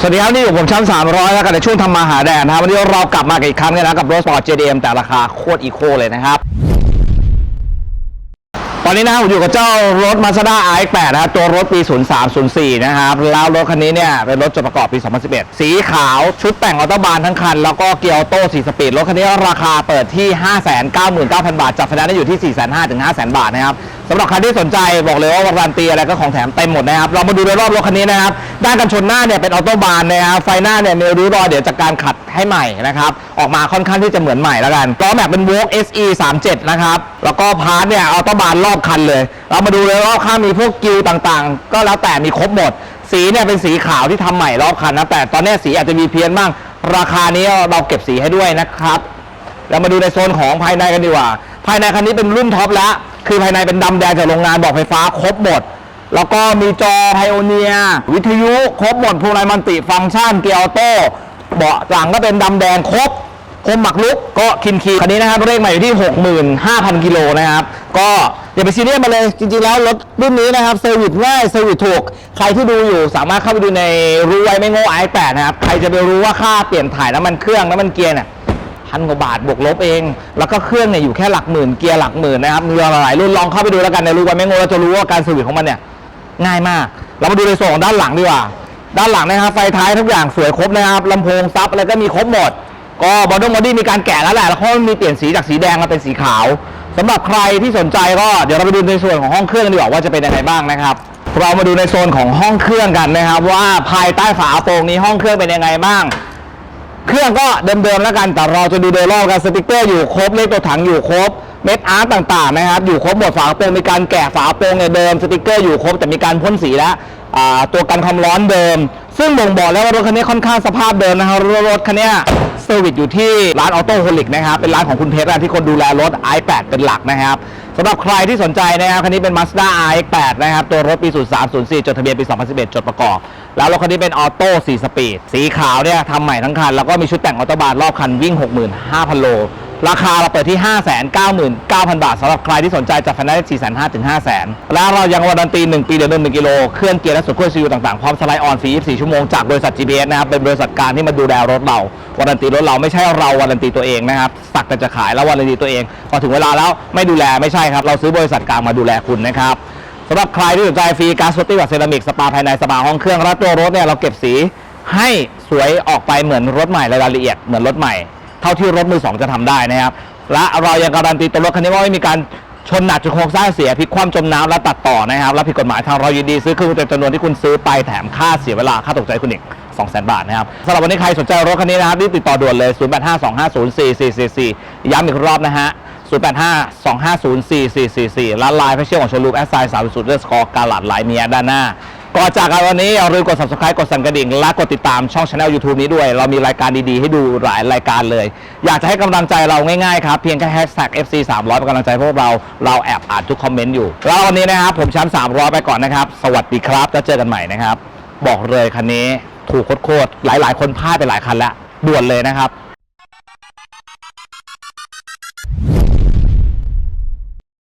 สวัสดีครับนี่อยู่ผมชั้น300 แล้วกันในช่วงทำมาหาแดนนะครับวันนี้เรากลับมากันอีกครั้งนึงนะกับรถสปอร์ต JDM แต่ราคาโคตรอีโคเลยนะครับ ตอนนี้นะผมอยู่กับเจ้ารถ Mazda RX-8 นะครับตัวรถปี 0304 นะครับ แล้วรถคันนี้เนี่ยเป็นรถจดประกอบปี 2011 สีขาวชุดแต่งออโตบานทั้งคัน แล้วก็เกียร์ออโต้4สปีดรถคันนี้ราคาเปิดที่ 599,000 บาทจัดไฟแนนซ์ได้อยู่ที่ 4,500ถึง500,000 บาทนะครับ สำหรับใครที่สนใจบอกเลยว่าวารันตีอะไรก็ของแถมเต็มหมดนะครับ เรามาดูโดยรอบรถคันนี้นะครับ ด้านกันชนหน้าเนี่ยเป็นออโตบานนะครับ ไฟหน้าเนี่ยมีริ้วรอยเดี๋ยวจากการขัดให้ใหม่นะครับ ออกมาค่อนข้างที่จะเหมือนใหม่แล้วกัน ล้อแม็กเป็น Vogue SE 37นะครับ แล้วก็พาร์ทเนี่ยออโตบานรอบคันเลย เรามาดูเลยรอบข้างมีพวกกิวต่างๆ ก็แล้วแต่มีครบหมด สีเนี่ยเป็นสีขาวที่ทำใหม่รอบคันนะ แต่ตอนนี้สีอาจจะมีเพี้ยนบ้าง ราคานี้เราเก็บสีให้ด้วยนะครับ เรามาดูในโซนของภายในกันดีกว่า ภายในคันนี้เป็นรุ่นท็อปแล้ว คือภายในเป็นดำแดงจากโรงงานบอกไฟฟ้าครบหมด แล้วก็มีจอไพโอเนีย วิทยุครบหมดพวงมาลัยมันติฟังก์ชันเกียร์ออโต้เบาะหลังก็เป็นดำแดงครบพรมหมักลุกก็คินคีคันนี้นะครับเลขใหม่อยู่ที่ 65,000 กิโลนะครับ ก็อย่าไปซีเรียสมาเลย จริงๆแล้วรถรุ่นนี้นะครับเซอร์วิสง่ายเซอร์วิสถูก ใครที่ดูอยู่สามารถเข้าไปดูในรู้ไว้ไม่โง่ไอแปดนะครับ ใครจะไปรู้ว่าค่าเปลี่ยนถ่ายน้ำมันเครื่องน้ำมันเกียร์เนี่ย พันกว่าบาทบวกลบเอง แล้วก็เครื่องเนี่ยอยู่แค่หลักหมื่นเกียร์หลักหมื่นนะครับมีหลายรุ่นลองเข้าไปดูแล้วกันในรู้ว่าไม่งงเราจะรู้ว่าการเซอร์วิสของมันเนี่ยง่ายมาก เรามาดูในส่วนของด้านหลังดีกว่า ด้านหลังนะครับไฟท้ายทุกอย่างสวยครบนะครับลำโพงซับอะไรก็มีครบหมด ก็บอดงบอดี้มีการแกะแล้วแหละ แล้วเขามีเปลี่ยนสีจากสีแดงมาเป็นสีขาวสำหรับใครที่สนใจก็เดี๋ยวเราไปดูในส่วนของห้องเครื่องกันดีกว่าว่าจะเป็นยังไงบ้างนะครับ เรามาดูในโซนของห้องเครื่องกันนะครับ ว่าภายใต้ฝาโปร่งนี้ห้องเครื่องเป็นยังไงบ้าง เครื่องก็เดิมๆแล้วกันแต่เราจะดูโดยรอบกันสติกเกอร์อยู่ครบเลขตัวถังอยู่ครบเม็ดอาร์ตต่างๆนะครับอยู่ครบหมดฝาโปรงมีการแกะฝาโปรงเนี่ยเดิมสติกเกอร์อยู่ครบแต่มีการพ่นสีแล้วตัวกันความร้อนเดิม ซึ่งบ่งบอกแล้วว่ารถคันนี้ค่อนข้างสภาพเดิมนะครับรถคันนี้เซอร์วิสอยู่ที่ร้านออโต้โฮลิกนะครับเป็นร้านของคุณเพชรที่คนดูแลรถ i8 เป็นหลักนะครับ สำหรับใครที่สนใจนะครับคันนี้เป็น Mazda i8 นะครับ ตัวรถปี 0304 จดทะเบียนปี 2011 จดประกอบ แล้วรถคันนี้เป็นออโต้4สปีด สีขาวเนี่ยทำใหม่ทั้งคัน แล้วก็มีชุดแต่งออโตบานรอบคันวิ่ง 65,000 โล ราคาเราเปิดที่ 599,000 บาทสำหรับใครที่สนใจจัดฟันได้4 5 0 0 0ถึง500,000 แล้วเรายังวารันตี1ปีเดือน1กิโลเครื่องเกียร์และส่วนควซีอูต่างๆ พร้อมสไลด์ออนฟรี24 ชั่วโมงจากบริษัท GPS นะครับ เป็นบริษัทการที่มาดูแลรถเราวารันตีรถเราไม่ใช่เราวารันตีตัวเองนะครับสักแต่จะขายแล้ววารันตีตัวเองพอถึงเวลาแล้วไม่ดูแลไม่ใช่ครับเราซื้อบริษัทกลางมาดูแลคุณนะครับสำหรับใครที่สนใจฟรีกาซสตี้แบบเซรามิกสปาภายในสปาห้องเครื่องและตัวรถเนี่ยเราเก็บสีให้สวยออกไปเหมือนรถใหม่รายละเอียดเหมือนรถใหม่ เท่าที่รถมือสองจะทำได้นะครับ และเรายังการันตีตัวรถคันนี้ว่าไม่มีการชนหนักจนโครงสร้างเสียพลิกคว่ำจมน้ำและตัดต่อนะครับและผิดกฎหมายทางเรายินดีซื้อคืนเต็มจำนวนที่คุณซื้อไปแถมค่าเสียเวลาค่าตกใจคุณอีก200,000 บาทนะครับสำหรับวันนี้ใครสนใจรถคันนี้นะครับรีบติดต่อด่วนเลย 0852504444 ย้ำอีกรอบนะฮะ 0852504444ร้านไลน์เฟเชียลของโชว์รูมแอสไซน์สามสุดเลือสกอร์การหลัดไลน์เมียด้านหน้า ก่อนจากกันวันนี้อย่าลืมกด subscribe กดสั่นกระดิ่ง และกดติดตามช่องช anel YouTube นี้ด้วย เรามีรายการดีๆ ให้ดูหลายรายการเลย อยากจะให้กำลังใจเราง่ายๆครับ เพียงแค่ hashtag FC 300เป็นกำลังใจพวกเรา เราแอบอ่านทุกคอมเมนต์อยู่ แล้ววันนี้นะครับ ผมชั้น300 ไปก่อนนะครับ สวัสดีครับจะเจอกันใหม่นะครับ บอกเลยคันนี้ถูกโคตรๆหลายๆ คนพลาดไปหลายคันแล้วด่วนเลยนะครับ